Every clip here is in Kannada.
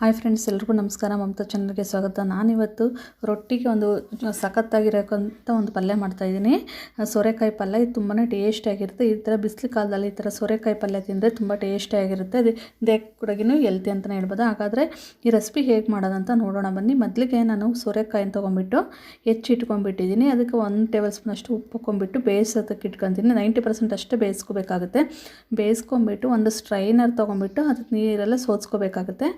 ಹಾಯ್ ಫ್ರೆಂಡ್ಸ್, ಎಲ್ರಿಗೂ ನಮಸ್ಕಾರ. ಮಮತಾ ಚಾನಲ್ಗೆ ಸ್ವಾಗತ. ನಾನಿವತ್ತು ರೊಟ್ಟಿಗೆ ಒಂದು ಸಖತ್ತಾಗಿರೋಕ್ಕಂಥ ಒಂದು ಪಲ್ಯ ಮಾಡ್ತಾಯಿದ್ದೀನಿ ಸೋರೆಕಾಯಿ ಪಲ್ಯ ಇದು ತುಂಬಾ ಟೇಸ್ಟಿಯಾಗಿರುತ್ತೆ ಈ ಥರ ಬಿಸಿಲು ಕಾಲದಲ್ಲಿ ಈ ಥರ ಸೋರೆಕಾಯಿ ಪಲ್ಯ ತಿಂದರೆ ತುಂಬ ಟೇಸ್ಟಿಯಾಗಿರುತ್ತೆ ಅದು ದೇಹಕ್ಕೆ ಕೂಡಗಿನೂ ಎಲ್ತಿ ಅಂತಲೇ ಹೇಳ್ಬೋದು. ಹಾಗಾದರೆ ಈ ರೆಸಿಪಿ ಹೇಗೆ ಮಾಡೋದಂತ ನೋಡೋಣ. ಬನ್ನಿ. ಮೊದಲಿಗೆ ನಾನು ಸೋರೆಕಾಯಿನ ತೊಗೊಂಬಿಟ್ಟು ಹೆಚ್ಚಿಟ್ಕೊಂಡ್ಬಿಟ್ಟಿದ್ದೀನಿ ಅದಕ್ಕೆ ಒಂದು ಟೇಬಲ್ ಸ್ಪೂನ್ ಅಷ್ಟು ಉಪ್ಪು ಹಾಕೊಂಬಿಟ್ಟು ಬೇಯಿಸೋದಕ್ಕೆ ಇಟ್ಕೊತೀನಿ. ನೈಂಟಿ ಪರ್ಸೆಂಟ್ ಅಷ್ಟೇ ಬೇಯಿಸ್ಕೋಬೇಕಾಗುತ್ತೆ. ಬೇಯಿಸ್ಕೊಂಬಿಟ್ಟು ಒಂದು ಸ್ಟ್ರೈನರ್ ತೊಗೊಂಬಿಟ್ಟು ಅದಕ್ಕೆ ನೀರೆಲ್ಲ ಸೋಸ್ಕೋಬೇಕಾಗುತ್ತೆ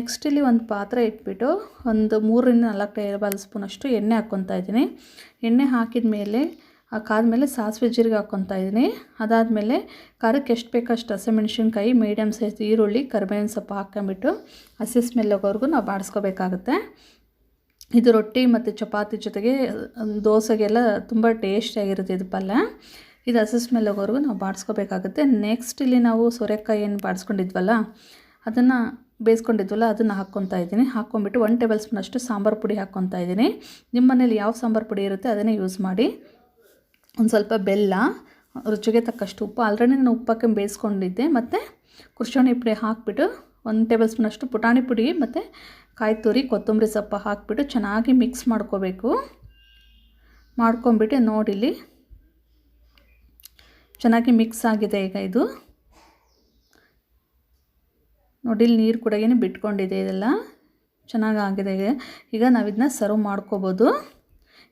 ನೆಕ್ಸ್ಟ್ ಇಲ್ಲಿ ಒಂದು ಪಾತ್ರೆ ಇಟ್ಬಿಟ್ಟು ಒಂದು ಮೂರರಿಂದ ನಾಲ್ಕು ಟೇಬಲ್ ಸ್ಪೂನಷ್ಟು ಎಣ್ಣೆ ಹಾಕ್ಕೊತಾ ಇದ್ದೀನಿ. ಎಣ್ಣೆ ಹಾಕಿದ ಮೇಲೆ ಕಾದ್ಮೇಲೆ ಸಾಸಿವೆ ಜೀರಿಗೆ ಹಾಕ್ಕೊತಾ ಇದ್ದೀನಿ. ಅದಾದಮೇಲೆ ಖಾರಕ್ಕೆ ಎಷ್ಟು ಬೇಕಷ್ಟು ಹಸಿಮೆಣ್ಸಿನ್ಕಾಯಿ ಮೀಡಿಯಮ್ ಸೈಜ್ ಈರುಳ್ಳಿ, ಕರಿಬೇವಿನ ಸೊಪ್ಪು ಹಾಕ್ಕೊಂಬಿಟ್ಟು ಹಸಿ ಸ್ಮೆಲ್ ಹೋಗೋವರೆಗೂ ನಾವು ಬಾಡಿಸ್ಕೋಬೇಕಾಗುತ್ತೆ. ಇದು ರೊಟ್ಟಿ ಮತ್ತು ಚಪಾತಿ ಜೊತೆಗೆ ದೋಸೆಗೆಲ್ಲ ತುಂಬ ಟೇಸ್ಟಿಯಾಗಿರುತ್ತೆ ಇದು ಪಲ್ಯ. ಇದು ಹಸಿ ಸ್ಮೆಲ್ ಹೋಗೋವರೆಗೂ ನಾವು ಬಾಡಿಸ್ಕೋಬೇಕಾಗುತ್ತೆ. ನೆಕ್ಸ್ಟ್ ಇಲ್ಲಿ ನಾವು ಸೋರೆಕಾಯಿ ಏನು ಬಾಡಿಸ್ಕೊಂಡಿದ್ವಲ್ಲ, ಅದನ್ನು ಬೇಯಿಸ್ಕೊಂಡಿದ್ವಲ್ಲ, ಅದನ್ನು ಹಾಕ್ಕೊತಾ ಇದ್ದೀನಿ. ಹಾಕ್ಕೊಂಬಿಟ್ಟು ಒನ್ ಟೇಬಲ್ ಸ್ಪೂನ್ ಅಷ್ಟು ಸಾಂಬಾರು ಪುಡಿ ಹಾಕ್ಕೊತಾ ಇದ್ದೀನಿ. ನಿಮ್ಮ ಮನೇಲಿ ಯಾವ ಸಾಂಬಾರು ಪುಡಿ ಇರುತ್ತೆ ಅದನ್ನೇ ಯೂಸ್ ಮಾಡಿ. ಒಂದು ಸ್ವಲ್ಪ ಬೆಲ್ಲ, ರುಚಿಗೆ ತಕ್ಕಷ್ಟು ಉಪ್ಪು. ಆಲ್ರೆಡಿ ನಾನು ಉಪ್ಪಕ್ಕೆ ಬೇಯಿಸ್ಕೊಂಡಿದ್ದೆ. ಮತ್ತು ಕುರ್ಚೋಣಿ ಪುಡಿ ಹಾಕಿಬಿಟ್ಟು ಒಂದು ಟೇಬಲ್ ಸ್ಪೂನ್ ಅಷ್ಟು ಪುಟಾಣಿ ಪುಡಿ, ಮತ್ತು ಕಾಯಿ ತುರಿ ಕೊತ್ತಂಬರಿ ಸೊಪ್ಪು ಹಾಕಿಬಿಟ್ಟು ಚೆನ್ನಾಗಿ ಮಿಕ್ಸ್ ಮಾಡ್ಕೋಬೇಕು. ಮಾಡ್ಕೊಂಬಿಟ್ಟು ನೋಡಿಲಿ ಚೆನ್ನಾಗಿ ಮಿಕ್ಸ್ ಆಗಿದೆ ಈಗ ಇದು. ನೋಡಿ ಇಲ್ಲಿ ನೀರು ಕೂಡ ಏನು ಬಿಟ್ಕೊಂಡಿದೆ ಇದೆಲ್ಲ. ಚೆನ್ನಾಗಿ ಆಗಿದೆ ಈಗ ನಾವು ಇದನ್ನ ಸರ್ವ್ ಮಾಡ್ಕೋಬೋದು.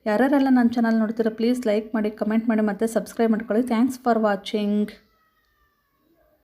ಯಾರ್ಯಾರೆಲ್ಲ ನನ್ನ ಚಾನಲ್ ನೋಡ್ತೀರಾ ಪ್ಲೀಸ್ ಲೈಕ್ ಮಾಡಿ ಕಮೆಂಟ್ ಮಾಡಿ ಮತ್ತು ಸಬ್ಸ್ಕ್ರೈಬ್ ಮಾಡ್ಕೊಳ್ಳಿ. Thanks for watching